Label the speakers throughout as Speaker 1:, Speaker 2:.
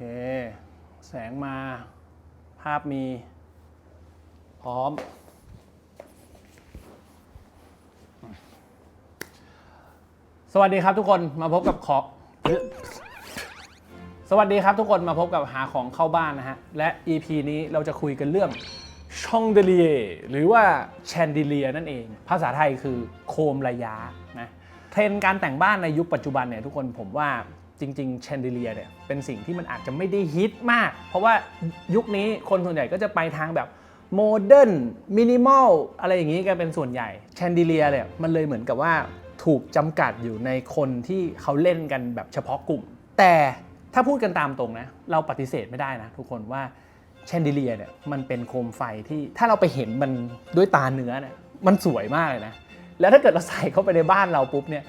Speaker 1: ค แสงมา ภาพมี พร้อม สวัสดีครับทุกคนมาพบกับขอสวัสดีครับทุกคนมาพบกับหาของเข้าบ้านนะฮะ และ EP นี้เราจะคุยกันเรื่องชองเดลียหรือว่าแชนดิเลียนั่นเอง ภาษาไทยคือโคมระยะนะเทรนการแต่งบ้านในยุคปัจจุบันเนี่ยทุกคนผมว่า จริงๆ แชนดิเลียเนี่ยเป็นสิ่งที่มันอาจจะไม่ได้ฮิตมาก เพราะว่ายุคนี้คนส่วนใหญ่ก็จะไปทางแบบโมเดิร์นมินิมอลอะไรอย่างนี้กันเป็นส่วนใหญ่แชนดิเลียเนี่ยมันเลยเหมือนกับว่าถูกจำกัดอยู่ในคนที่เขาเล่นกันแบบเฉพาะกลุ่ม แต่ถ้าพูดกันตามตรงนะเราปฏิเสธไม่ได้นะทุกคนว่าแชนดิเลียเนี่ยมันเป็นโคมไฟที่ถ้าเราไปเห็นมันด้วยตาเนื้อเนี่ยมันสวยมากเลยนะ แล้วถ้าเกิดเราใส่เข้าไปในบ้านเราปุ๊บเนี่ย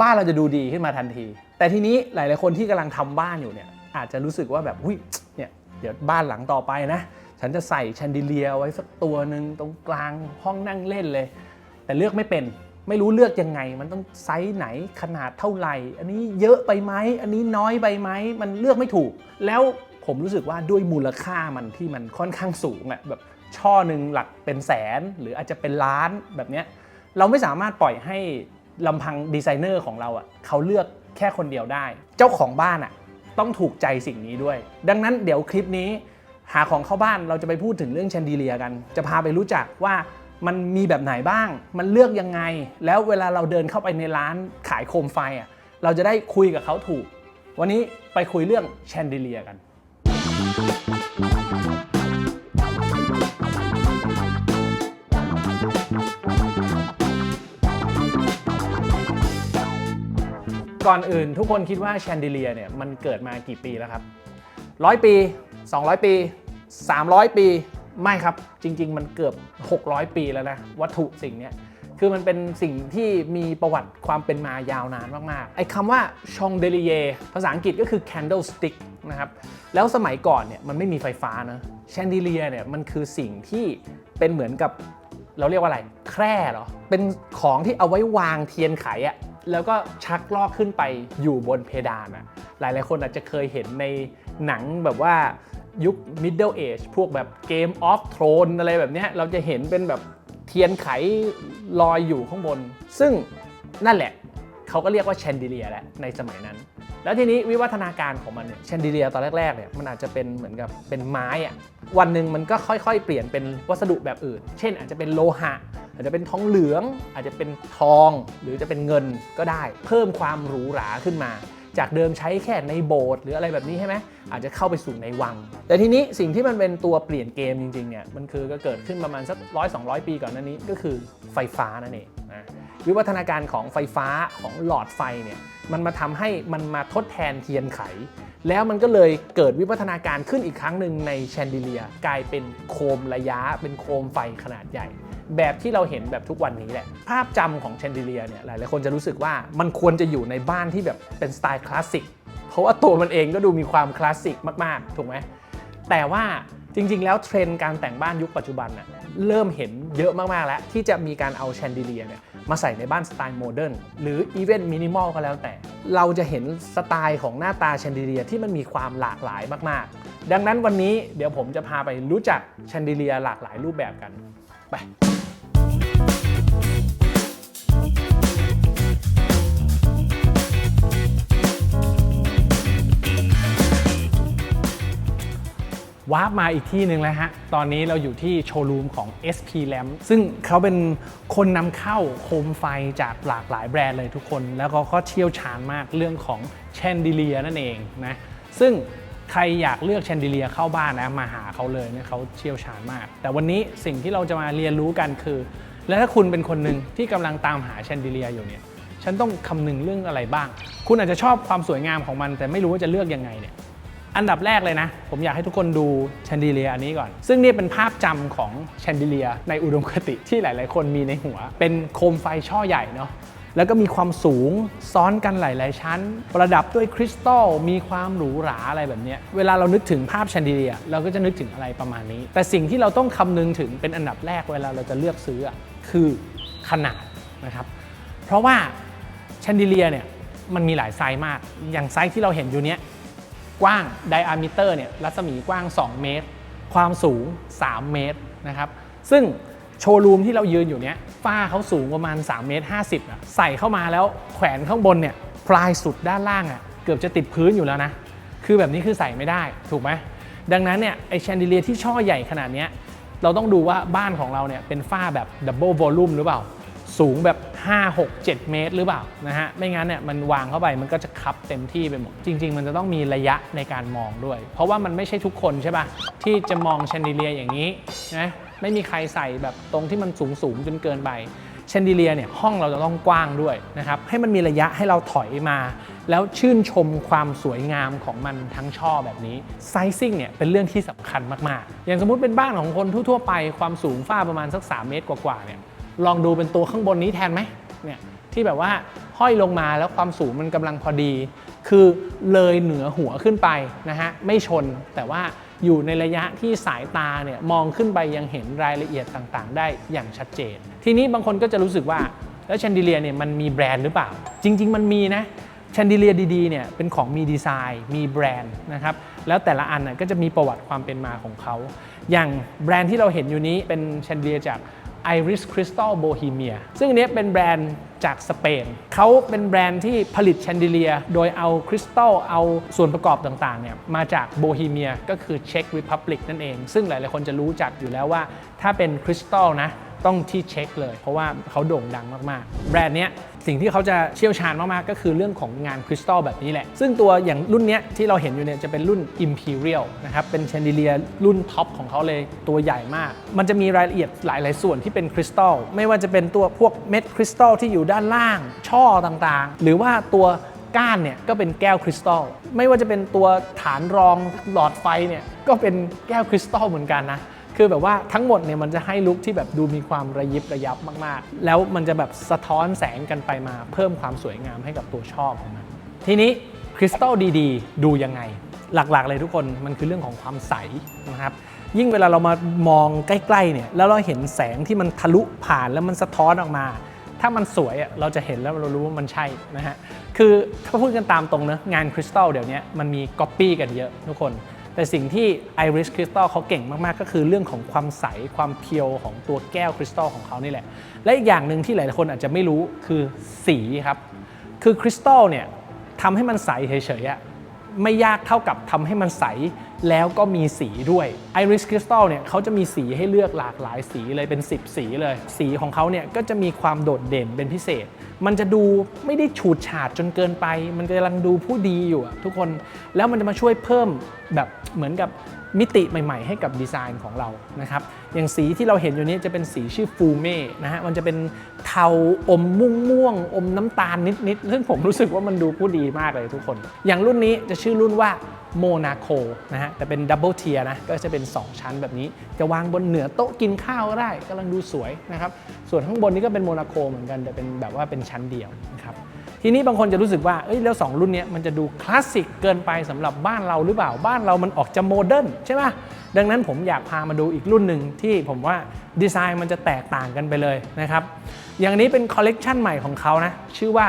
Speaker 1: บ้านเราจะดูดีขึ้นมาทันที แต่ทีนี้หลาย ๆ คนที่กำลังทำบ้านอยู่เนี่ยอาจจะรู้สึกว่าแบบหุ้ยเนี่ยเดี๋ยวบ้านหลังต่อไปนะ ฉันจะใส่แชนดิเลียไว้สักตัวหนึ่งตรงกลางห้องนั่งเล่นเลย แต่เลือกไม่เป็นไม่รู้เลือกยังไง มันต้องไซส์ไหนขนาดเท่าไหร่ อันนี้เยอะไปไหมอันนี้น้อยไปไหมมันเลือกไม่ถูก แล้วผมรู้สึกว่าด้วยมูลค่ามันที่มันค่อนข้างสูงอะแบบช่อหนึ่งหลักเป็นแสนหรืออาจจะเป็นล้านแบบเนี้ยเราไม่สามารถปล่อยให้ ลำพังดีไซเนอร์ของเราอะเขาเลือกแค่คนเดียวได้ เจ้าของบ้านอะต้องถูกใจสิ่งนี้ด้วย ดังนั้นเดี๋ยวคลิปนี้ หาของเข้าบ้านเราจะไปพูดถึงเรื่องแชนดิเลียกัน จะพาไปรู้จักว่ามันมีแบบไหนบ้าง มันเลือกยังไง แล้วเวลาเราเดินเข้าไปในร้านขายโคมไฟอะเราจะได้คุยกับเขาถูก วันนี้ไปคุยเรื่องแชนดิเลียกัน ก่อนอื่นทุกคนคิดว่าแชนดิเลียเนี่ยมันเกิดมากี่ปีแล้วครับร้อยปี 200 ปี 300 ปีไม่ครับ จริง ๆ มันเกือบ 600 ปีแล้วนะ วัตถุสิ่งนี้คือมันเป็นสิ่งที่มีประวัติความเป็นมายาวนานมาก ๆ ไอ้คำว่าชองเดลิเยภาษาอังกฤษก็คือ candlestick นะครับ แล้วสมัยก่อนเนี่ยมันไม่มีไฟฟ้านะแชนดิเลียเนี่ยมันคือสิ่งที่เป็นเหมือนกับเราเรียกว่าอะไร แคร่เหรอ เป็นของที่เอาไว้วางเทียนไขอะ แล้วก็ชักลอกขึ้นไปอยู่บนเพดานอะหลายๆคนอาจจะเคยเห็นในหนังแบบว่ายุค Middle Age พวกแบบ Game of Thrones อะไรแบบนี้เราจะเห็นเป็นแบบเทียนไขลอยอยู่ข้างบน ซึ่งนั่นแหละ เขาก็เรียกว่าแชนดิเลียแหละในสมัยนั้น แล้วทีนี้วิวัฒนาการของมันเนี่ยแชนดิเลียตอนแรกๆเนี่ยมันอาจจะเป็นเหมือนกับเป็นไม้อะวันหนึ่งมันก็ค่อยๆ เปลี่ยนเป็นวัสดุแบบอื่น เช่น อาจจะเป็นโลหะ อาจจะเป็นทองเหลือง อาจจะเป็นทองหรือจะเป็นเงินก็ได้ เพิ่มความหรูหราขึ้นมาจากเดิมใช้แค่ในโบสถ์หรืออะไรแบบนี้ใช่ไหมอาจจะเข้าไปสู่ในวัง แต่ทีนี้สิ่งที่มันเป็นตัวเปลี่ยนเกมจริงๆเนี่ยมันคือก็เกิดขึ้นประมาณสักร้อยสองปีก่อนหน้านี้ก็คือไฟฟ้านั่นเอง นะวิวัฒนาการของไฟฟ้าของหลอดไฟเนี่ยมันมาทำให้มันมาทดแทนเทียนไข แล้วมันก็เลยเกิดวิวัฒนาการขึ้นอีกครั้งหนึ่งในแชนดิเลียกลายเป็นโคมระยะ เป็นโคมไฟขนาดใหญ่ แบบที่เราเห็นแบบทุกวันนี้แหละ ภาพจำของแชนดิเลียเนี่ยหลายๆคนจะรู้สึกว่ามันควรจะอยู่ในบ้านที่แบบเป็นสไตล์คลาสสิกเพราะว่าตัวมันเองก็ดูมีความคลาสสิกมากๆถูกไหมแต่ว่า จริง ๆ แล้วเทรนด์การแต่งบ้านยุคปัจจุบันน่ะเริ่มเห็นเยอะมาก ๆ แล้ว ที่จะมีการเอาแชนดิเลียเนี่ยมาใส่ในบ้านสไตล์โมเดิร์นหรืออีเวนต์มินิมอลก็แล้วแต่ เราจะเห็นสไตล์ของหน้าตาแชนดิเลียที่มันมีความหลากหลายมาก ๆ ดังนั้นวันนี้เดี๋ยวผมจะพาไปรู้จักแชนดิเลียหลากหลายรูปแบบกันไป วาร์ปมาอีกที่หนึ่งแล้วฮะ ตอนนี้เราอยู่ที่โชว์รูมของ SP Lamp ซึ่งเขาเป็นคนนำเข้าโคมไฟจากหลากหลายแบรนด์เลยทุกคน แล้วก็ก็เชี่ยวชาญมากเรื่องของแชนดิเลียนั่นเองนะ ซึ่งใครอยากเลือกแชนดิเลียเข้าบ้านนะ มาหาเขาเลยนะเขาเชี่ยวชาญมาก แต่วันนี้สิ่งที่เราจะมาเรียนรู้กันคือ แล้วถ้าคุณเป็นคนหนึ่งที่กำลังตามหาแชนดิเลียอยู่เนี่ยฉันต้องคำนึงเรื่องอะไรบ้าง คุณอาจจะชอบความสวยงามของมัน แต่ไม่รู้ว่าจะเลือกยังไงเนี่ย อันดับแรกเลยนะ ผมอยากให้ทุกคนดูแชนดิเลียอันนี้ก่อน ซึ่งนี่เป็นภาพจำของแชนดิเลียในอุดมคติที่หลาย ๆ คนมีในหัว เป็นโคมไฟช่อใหญ่เนาะแล้วก็มีความสูงซ้อนกันหลาย ๆ ชั้น ประดับด้วยคริสตัลมีความหรูหราอะไรแบบเนี้ยเวลาเรานึกถึงภาพแชนดิเลียเราก็จะนึกถึงอะไรประมาณนี้ แต่สิ่งที่เราต้องคำนึงถึงเป็นอันดับแรกเวลาเราจะเลือกซื้อคือขนาดนะครับ เพราะว่าแชนดิเลียเนี่ยมันมีหลายไซส์มาก อย่างไซส์ที่เราเห็นอยู่เนี้ย กว้าง diameter เนี่ยรัศมีกว้าง 2 เมตร ความสูง 3 เมตรนะครับซึ่งโชว์รูมที่เรายืนอยู่เนี้ยฝ้าเขาสูงประมาณ3เมตร50อะใส่เข้ามาแล้วแขวนข้างบนเนี่ยปลายสุดด้านล่างอะเกือบจะติดพื้นอยู่แล้วนะ คือแบบนี้คือใส่ไม่ได้ถูกไหมดังนั้นเนี่ยไอแชนดิเลียที่ช่อใหญ่ขนาดเนี้ยเราต้องดูว่าบ้านของเราเนี่ยเป็นฝ้าแบบดับเบิลวอลลุ่มหรือเปล่า สูงแบบ 5 6 7 เมตร หรือเปล่านะฮะไม่งั้นเนี่ยมันวางเข้าไปมันก็จะคับเต็มที่ไปหมด จริง ๆ มันจะต้องมีระยะในการมองด้วย เพราะว่ามันไม่ใช่ทุกคนใช่ปะที่จะมองแชนดิเลียอย่างนี้นะไม่มีใครใส่แบบตรงที่มันสูงสูงจนเกินไปแชนดิเลียเนี่ยห้องเราจะต้องกว้างด้วยนะครับให้มันมีระยะให้เราถอยมา แล้วชื่นชมความสวยงามของมันทั้งช่อแบบนี้ไซซิ่งเนี่ยเป็นเรื่องที่สำคัญมาก ๆ อย่างสมมุติเป็นบ้านของคนทั่วๆไปความสูงฝ้าประมาณสัก 3 เมตรกว่าๆเนี่ย ลองดูเป็นตัวข้างบนนี้แทนไหมเนี่ยที่แบบว่าห้อยลงมาแล้วความสูงมันกำลังพอดี คือเลยเหนือหัวขึ้นไปนะฮะไม่ชนแต่ว่าอยู่ในระยะที่สายตาเนี่ยมองขึ้นไปยังเห็นรายละเอียดต่างๆ ได้อย่างชัดเจน ทีนี้บางคนก็จะรู้สึกว่าแล้วแชนดิเลียเนี่ยมันมีแบรนด์หรือเปล่า จริง ๆ มันมีนะแชนดิเลียดีๆเนี่ยเป็นของมีดีไซน์ มีแบรนด์นะครับแล้วแต่ละอันน่ก็จะมีประวัติความเป็นมาของเขา อย่างแบรนด์ที่เราเห็นอยู่นี้เป็นแชนดิเลียจาก Iris Crystal Bohemia ซึ่งอันนี้เป็นแบรนด์จากสเปนเขาเป็นแบรนด์ที่ผลิตแชนดิเลีย โดยเอาคริสตัลเอาส่วนประกอบต่างๆเนี่ยมาจากโบฮีเมียก็คือเช็กริพับลิกนั่นเอง ซึ่งหลายๆคนจะรู้จักอยู่แล้วว่า ถ้าเป็นคริสตัลนะ ต้องที่เช็คเลย เพราะว่าเขาโด่งดังมากๆ แบรนด์เนี้ยสิ่งที่เขาจะเชี่ยวชาญมาก ๆ ก็คือเรื่องของงานคริสตัลแบบนี้แหละ ซึ่งตัวอย่างรุ่นเนี้ยที่เราเห็นอยู่เนี่ยจะเป็นรุ่น Imperial นะครับ เป็นแชนดิเลียรุ่นท็อปของเขาเลยตัวใหญ่มาก มันจะมีรายละเอียดหลาย ๆ ส่วนที่เป็นคริสตัลไม่ว่าจะเป็นตัวพวกเม็ดคริสตัลที่อยู่ด้านล่าง ช่อต่างๆ หรือว่าตัวก้านเนี่ยก็เป็นแก้วคริสตัลไม่ว่าจะเป็นตัวฐานรองหลอดไฟเนี่ยก็เป็นแก้วคริสตัลเหมือนกันนะ คือแบบว่าทั้งหมดเนี่ยมันจะให้ลุคที่แบบดูมีความระยิบระยับมากๆ แล้วมันจะแบบสะท้อนแสงกันไปมา เพิ่มความสวยงามให้กับตัวชอบของมัน ทีนี้คริสตัลดีๆ ดูยังไง หลักๆ เลยทุกคนมันคือเรื่องของความใสนะครับยิ่งเวลาเรามามองใกล้ๆเนี่ยแล้วเราเห็นแสงที่มันทะลุผ่านแล้วมันสะท้อนออกมา ถ้ามันสวยเราจะเห็นแล้วเรารู้ว่ามันใช่นะฮะคือถ้าพูดกันตามตรงนะงานคริสตัลเดี๋ยวนี้มันมีก๊อปปี้กันเยอะทุกคน แต่สิ่งที่ Iris Crystal เขาเก่งมากๆ ก็คือเรื่องของความใสความเพียวของตัวแก้วคริสตัลของเขานี่แหละ และอีกอย่างหนึ่งที่หลายคนอาจจะไม่รู้คือสีครับ คือคริสตัลเนี่ยทำให้มันใสเฉยๆ ไม่ยากเท่ากับทำให้มันใสแล้วก็มีสีด้วย Iris Crystal เนี่ยเขาจะมีสีให้เลือกหลากหลายสีเลยเป็น 10 สีเลย สีของเขาเนี่ยก็จะมีความโดดเด่นเป็นพิเศษ มันจะดูไม่ได้ฉูดฉาดจนเกินไป มันกำลังดูผู้ดีอยู่ทุกคนแล้วมันจะมาช่วยเพิ่มแบบเหมือนกับมิติใหม่ ๆ ให้กับดีไซน์ของเรานะครับ อย่างสีที่เราเห็นอยู่นี้จะเป็นสีชื่อฟูเม่นะฮะมันจะเป็นเทาอมม่วงม่วงอมน้ำตาลนิดๆซึ่งผมรู้สึกว่ามันดูผู้ดีมากเลยทุกคน อย่างรุ่นนี้จะชื่อรุ่นว่าโมนาโคนะฮะแต่เป็นดับเบิลเทียนะก็จะเป็น 2 ชั้นแบบนี้ จะวางบนเหนือโต๊ะกินข้าวก็ได้กำลังดูสวยนะครับส่วนข้างบนนี้ก็เป็นโมนาโคเหมือนกันแต่เป็นแบบว่าเป็นชั้นเดียวนะครับ ทีนี้บางคนจะรู้สึกว่าเอ้ยแล้ว 2 รุ่นนี้มันจะดูคลาสสิกเกินไปสำหรับบ้านเราหรือเปล่าบ้านเรามันออกจะโมเดิร์นใช่ไหมดังนั้นผมอยากพามาดูอีกรุ่นหนึ่งที่ผมว่าดีไซน์มันจะแตกต่างกันไปเลยนะครับอย่างนี้เป็นคอลเลกชันใหม่ของเขานะชื่อว่า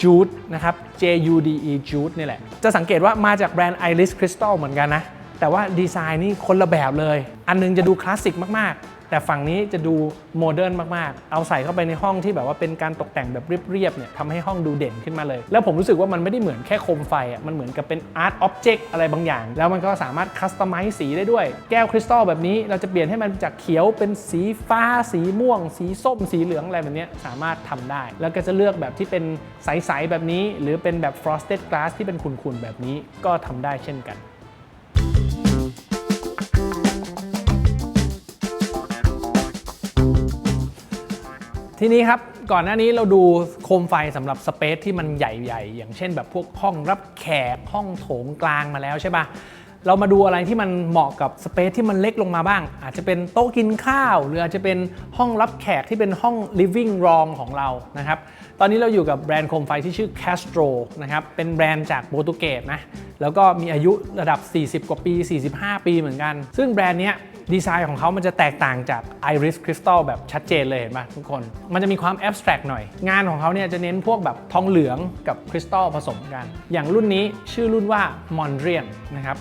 Speaker 1: Jude นะครับ J U D E Jude นี่แหละ จะสังเกตว่ามาจากแบรนด์ Iris Crystal เหมือนกันนะ แต่ว่าดีไซน์นี่คนละแบบเลย อันนึงจะดูคลาสสิกมาก แต่ฝั่งนี้จะดูโมเดิร์นมาก ๆ เอาใส่เข้าไปในห้องที่แบบว่าเป็นการตกแต่งแบบเรียบ ๆ เนี่ยทำให้ห้องดูเด่นขึ้นมาเลย แล้วผมรู้สึกว่ามันไม่ได้เหมือนแค่โคมไฟอะ มันเหมือนกับเป็นอาร์ตอ็อบเจกต์อะไรบางอย่าง แล้วมันก็สามารถคัสตอมไมซ์สีได้ด้วย แก้วคริสตัลแบบนี้เราจะเปลี่ยนให้มันจากเขียวเป็นสีฟ้า สีม่วง สีส้ม สีเหลืองอะไรแบบนี้สามารถทำได้ แล้วก็จะเลือกแบบที่เป็นใส ๆ แบบนี้ หรือเป็นแบบ frosted glass ที่เป็นขุ่น ๆ แบบนี้ก็ทำได้เช่นกัน ทีนี้ครับก่อนหน้านี้เราดูโคมไฟสำหรับสเปซที่มันใหญ่ๆ อย่างเช่นแบบพวกห้องรับแขกห้องโถงกลางมาแล้วใช่ปะเรามาดูอะไรที่มันเหมาะกับสเปซที่มันเล็กลงมาบ้าง อาจจะเป็นโต๊ะกินข้าว หรืออาจจะเป็นห้องรับแขกที่เป็นห้อง living room ของเรานะครับ ตอนนี้เราอยู่กับแบรนด์โคมไฟที่ชื่อ Castro นะครับ เป็นแบรนด์จากโปรตุเกสนะ แล้วก็มีอายุระดับ 40 กว่าปี 45 ปีเหมือนกัน ซึ่งแบรนด์เนี้ย ดีไซน์ของเขามันจะแตกต่างจาก Iris Crystal แบบชัดเจนเลยเห็นไหมทุกคน มันจะมีความ abstract หน่อย งานของเขาเนี่ยจะเน้นพวกแบบทองเหลืองกับคริสตัลผสมกัน อย่างรุ่นนี้ชื่อรุ่นว่า Mondrian นะครับ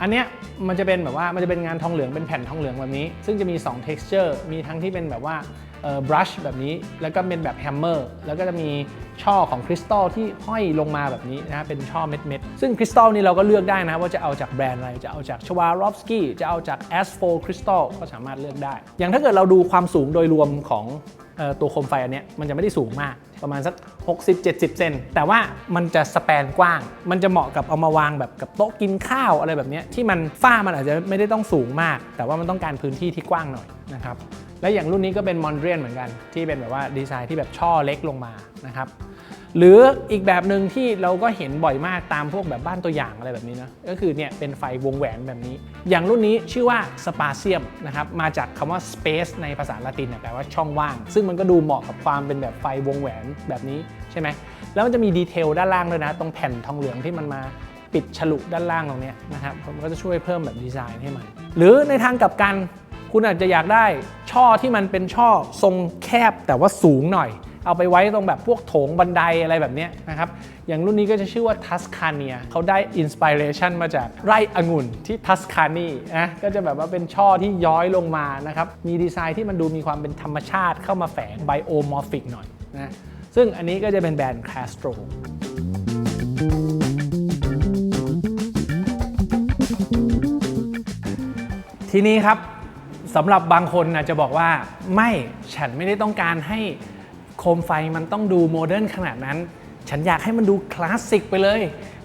Speaker 1: อันเนี้ยมันจะเป็นแบบว่ามันจะเป็นงานทองเหลืองเป็นแผ่นทองเหลืองแบบนี้ ซึ่งจะมี 2 texture มีทั้งที่เป็นแบบว่า บรัชแบบนี้ แล้วก็เป็นแบบแฮมเมอร์แล้วก็จะมีช่อของคริสตัลที่ห้อยลงมาแบบนี้นะเป็นช่อเม็ดๆซึ่งคริสตัลนี่เราก็เลือกได้นะว่าจะเอาจากแบรนด์อะไร จะเอาจากชวารอฟสกี้จะเอาจาก a s p h o Crystal ก็สามารถเลือกได้ อย่างถ้าเกิดเราดูความสูงโดยรวมของตัวโคมไฟอันนี้มันจะไม่ได้สูงมากประมาณสัก 60-70 เซนแต่ว่ามันจะสแปนกว้าง มันจะเหมาะกับเอามาวางแบบกับโต๊ะกินข้าวอะไรแบบนี้ที่มันฝ้ามันอาจจะไม่ได้ต้องสูงมาก แต่ว่ามันต้องการพื้นที่ที่กว้างหน่อยนะครับ และอย่างรุ่นนี้ก็เป็นมอนเรียนเหมือนกัน ที่เป็นแบบว่าดีไซน์ที่แบบช่อเล็กลงมานะครับหรืออีกแบบหนึ่งที่เราก็เห็นบ่อยมากตามพวกแบบบ้านตัวอย่างอะไรแบบนี้นะก็คือเนี่ยเป็นไฟวงแหวนแบบนี้ อย่างรุ่นนี้ชื่อว่าสปาเซียมนะครับมาจากคำว่า space ในภาษาละตินแปลว่าช่องว่าง ซึ่งมันก็ดูเหมาะกับความเป็นแบบไฟวงแหวนแบบนี้ใช่ไหมแล้วมันจะมีดีเทลด้านล่างด้วยนะ ตรงแผ่นทองเหลืองที่มันมาปิดฉลุด้านล่างตรงเนี้ยนะครับมันก็จะช่วยเพิ่มแบบดีไซน์ให้มันหรือในทางกลับกัน คุณอาจจะอยากได้ช่อที่มันเป็นช่อทรงแคบแต่ว่าสูงหน่อย เอาไปไว้ตรงแบบพวกโถงบันไดอะไรแบบนี้นะครับ อย่างรุ่นนี้ก็จะชื่อว่าทัสคาเนียเขาได้อินสปิเรชันมาจากไร่องุ่นที่ทัสคานีนะก็จะแบบว่าเป็นช่อที่ย้อยลงมานะครับ มีดีไซน์ที่มันดูมีความเป็นธรรมชาติเข้ามาแฝงไบโอมอร์ฟิกหน่อยนะซึ่งอันนี้ก็จะเป็นแบรนด์ Castro ทีนี้ครับ สำหรับบางคนอาจจะบอกว่าไม่ฉันไม่ได้ต้องการให้โคมไฟมันต้องดูโมเดิร์นขนาดนั้น ฉันอยากให้มันดูคลาสสิกไปเลย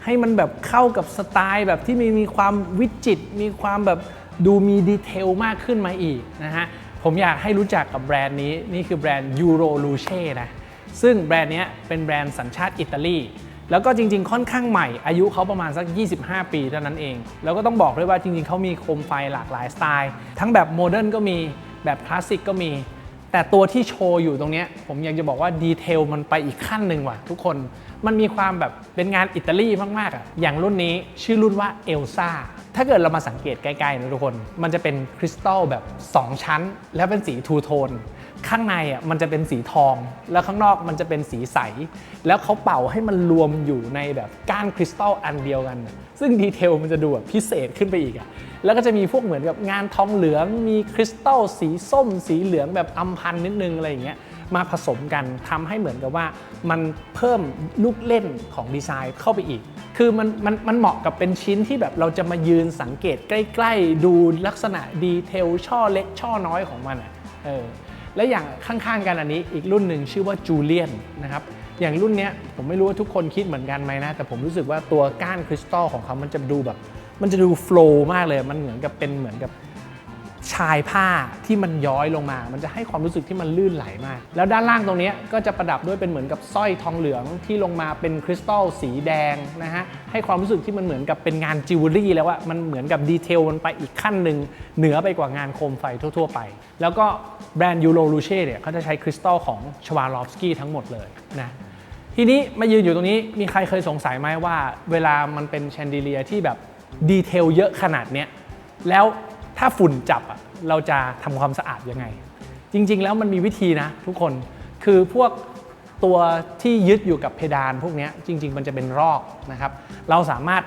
Speaker 1: ให้มันแบบเข้ากับสไตล์แบบที่มีมีความวิจิตรมีความแบบดูมีดีเทลมากขึ้นมาอีกนะฮะผมอยากให้รู้จักกับแบรนด์นี้ นี่คือแบรนด์ Euro Luce นะซึ่งแบรนด์นี้เป็นแบรนด์สัญชาติอิตาลี แล้วก็จริง ๆ ค่อนข้างใหม่ อายุเขาประมาณสัก 25 ปีเท่านั้นเอง แล้วก็ต้องบอกด้วยว่าจริง ๆ เขามีโคมไฟหลากหลายสไตล์ ทั้งแบบโมเดิร์นก็มีแบบคลาสสิกก็มี แต่ตัวที่โชว์อยู่ตรงนี้ ผมอยากจะบอกว่าดีเทลมันไปอีกขั้นหนึ่งว่ะทุกคน มันมีความแบบเป็นงานอิตาลีมากๆอะ อย่างรุ่นนี้ชื่อรุ่นว่าเอลซ่า ถ้าเกิดเรามาสังเกตใกล้ๆนะทุกคน มันจะเป็นคริสตัลแบบ 2 ชั้น แล้วเป็นสีทูโทน ข้างในอะมันจะเป็นสีทอง แล้วข้างนอกมันจะเป็นสีใส แล้วเขาเป่าให้มันรวมอยู่ในแบบก้านคริสตัลอันเดียวกัน ซึ่งดีเทลมันจะดูแบบพิเศษขึ้นไปอีกอะแล้วก็จะมีพวกเหมือนกับงานทองเหลืองมีคริสตัลสีส้ม สีเหลืองแบบอำพันนิดนึงอะไรอย่างเงี้ยมาผสมกันทำให้เหมือนกับว่ามันเพิ่มลูกเล่นของดีไซน์เข้าไปอีก คือมันมันมันเหมาะกับเป็นชิ้นที่แบบเราจะมายืนสังเกตใกล้ ๆ ดูลักษณะดีเทลช่อเล็กช่อน้อยของมันอะเออ และอย่างข้างๆกันอันนี้อีกรุ่นหนึ่งชื่อว่าจูเลียนนะครับอย่างรุ่นนี้ผมไม่รู้ว่าทุกคนคิดเหมือนกันไหมนะ แต่ผมรู้สึกว่าตัวก้านคริสตัลของเขามันจะดูแบบ มันจะดูโฟล์มากเลย มันเหมือนกับเป็นเหมือนกับ ชายผ้าที่มันย้อยลงมา มันจะให้ความรู้สึกที่มันลื่นไหลมาก แล้วด้านล่างตรงนี้ก็จะประดับด้วยเป็นเหมือนกับสร้อยทองเหลืองที่ลงมาเป็นคริสตัลสีแดงนะฮะ ให้ความรู้สึกที่มันเหมือนกับเป็นงานจิวเวลรี่แล้วว่ามันเหมือนกับดีเทลมันไปอีกขั้นหนึ่งเหนือไปกว่างานโคมไฟทั่ว ๆ ไป แล้วก็แบรนด์ยูโรลูเช่เนี่ยเขาจะใช้คริสตัลของชวาลอฟสกี้ทั้งหมดเลยนะทีนี้มายืนอยู่ตรงนี้มีใครเคยสงสัยไหมว่า เวลามันเป็นแชนเดเลียที่แบบดีเทลเยอะขนาดเนี้ยแล้ว ถ้าฝุ่นจับอะเราจะทำความสะอาดยังไง จริง ๆ แล้วมันมีวิธีนะ ทุกคนคือพวกตัวที่ยึดอยู่กับเพดานพวกนี้จริง ๆ มันจะเป็นรอกนะครับ เราสามารถ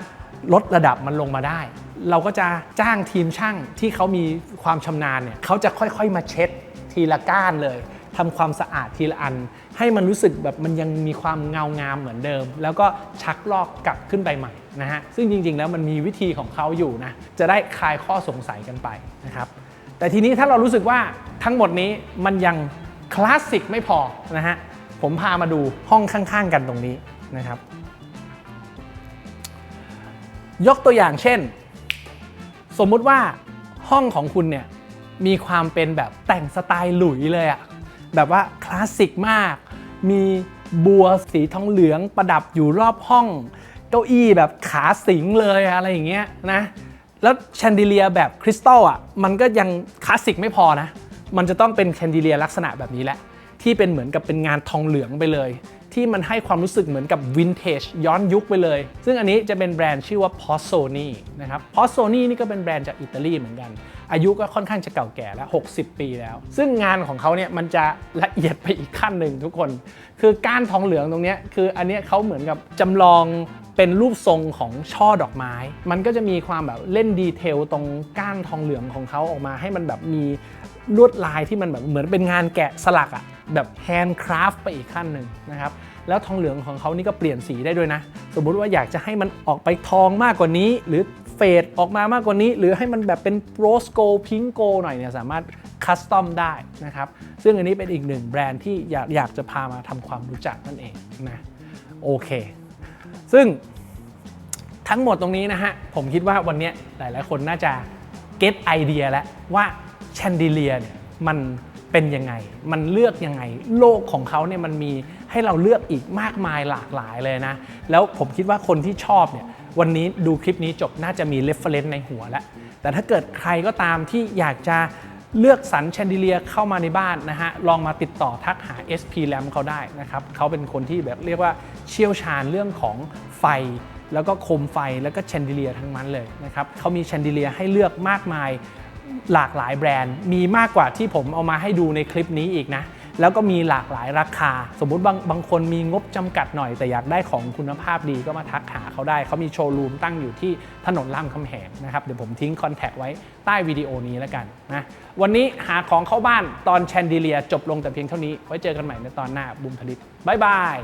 Speaker 1: ลดระดับมันลงมาได้ เราก็จะจ้างทีมช่างที่เขามีความชำนาญเนี่ยเขาจะค่อยๆมาเช็ดทีละก้านเลย ทำความสะอาดทีละอัน ให้มันรู้สึกแบบมันยังมีความเงางามเหมือนเดิม แล้วก็ชักลอกกลับขึ้นไปใหม่นะฮะซึ่งจริงๆแล้วมันมีวิธีของเขาอยู่นะจะได้คลายข้อสงสัยกันไปนะครับแต่ทีนี้ถ้าเรารู้สึกว่าทั้งหมดนี้มันยังคลาสสิกไม่พอนะฮะผมพามาดูห้องข้างๆ กันตรงนี้นะครับ ยกตัวอย่างเช่น สมมุติว่าห้องของคุณเนี่ยมีความเป็นแบบแต่งสไตล์หลุยเลยอะ แบบว่าคลาสสิกมาก มีบัวสีทองเหลืองประดับอยู่รอบห้อง เก้าอี้แบบขาสิงเลยอะไรอย่างเงี้ยนะ แล้วแชนดิเลียแบบคริสตัลอะมันก็ยังคลาสสิกไม่พอนะ มันจะต้องเป็นแชนดิเลียลักษณะแบบนี้แหละ ที่เป็นเหมือนกับเป็นงานทองเหลืองไปเลย ที่มันให้ความรู้สึกเหมือนกับวินเทจย้อนยุคไปเลย ซึ่งอันนี้จะเป็นแบรนด์ชื่อว่า p o s o n i นะครับ p o s o n i นี่ก็เป็นแบรนด์จากอิตาลีเหมือนกัน อายุก็ค่อนข้างจะเก่าแก่แล้ว 60 ปีแล้ว ซึ่งงานของเขาเนี่ยมันจะละเอียดไปอีกขั้นหนึ่งทุกคน คือก้านทองเหลืองตรงนี้คืออันนี้เขาเหมือนกับจำลองเป็นรูปทรงของช่อดอกไม้ มันก็จะมีความแบบเล่นดีเทลตรงก้านทองเหลืองของเขาออกมาให้มันแบบมีลวดลายที่มันแบบเหมือนเป็นงานแกะสลักอะ แบบแฮนด์คราฟไปอีกขั้นหนึ่งนะครับ แล้วทองเหลืองของเขานี่ก็เปลี่ยนสีได้ด้วยนะ สมมุติว่าอยากจะให้มันออกไปทองมากกว่านี้ หรือเฟดออกมามากกว่านี้ หรือให้มันแบบเป็นโรสโกพิงโกหน่อยเนี่ยสามารถคัสตอมได้นะครับ ซึ่งอันนี้เป็นอีกหนึ่งแบรนด์ที่อยากอยากจะพามาทำความรู้จักนั่นเองนะโอเค ซึ่งทั้งหมดตรงนี้นะฮะ ผมคิดว่าวันนี้ยหลาย ๆ คนน่าจะเก็ตไอเดียแล้วว่าแชนดิเลียเนี่ยมัน เป็นยังไง มันเลือกยังไง โลกของเขาเนี่ยมันมีให้เราเลือกอีกมากมายหลากหลายเลยนะ แล้วผมคิดว่าคนที่ชอบเนี่ยวันนี้ดูคลิปนี้จบน่าจะมีเรฟเฟรนซ์ในหัวแล้ว แต่ถ้าเกิดใครก็ตามที่อยากจะเลือกสรรแชนดิเลียเข้ามาในบ้านนะฮะ ลองมาติดต่อทักหา SP Lam เขาได้นะครับ เขาเป็นคนที่แบบเรียกว่าเชี่ยวชาญเรื่องของไฟ แล้วก็โคมไฟแล้วก็แชนดิเลียทั้งนั้นเลยนะครับ เขามีแชนดิเลียให้เลือกมากมาย หลากหลายแบรนด์ มีมากกว่าที่ผมเอามาให้ดูในคลิปนี้อีกนะ แล้วก็มีหลากหลายราคา สมมุติบางบางคนมีงบจำกัดหน่อย แต่อยากได้ของคุณภาพดีก็มาทักหาเขาได้ เขามีโชว์รูมตั้งอยู่ที่ถนนรามคำแหงนะครับ เดี๋ยวผมทิ้งคอนแทคไว้ใต้วิดีโอนี้แล้วกันนะ วันนี้หาของเข้าบ้านตอนแชนดิเลียจบลงแต่เพียงเท่านี้ ไว้เจอกันใหม่ในตอนหน้าบุมผลิตบ๊ายบาย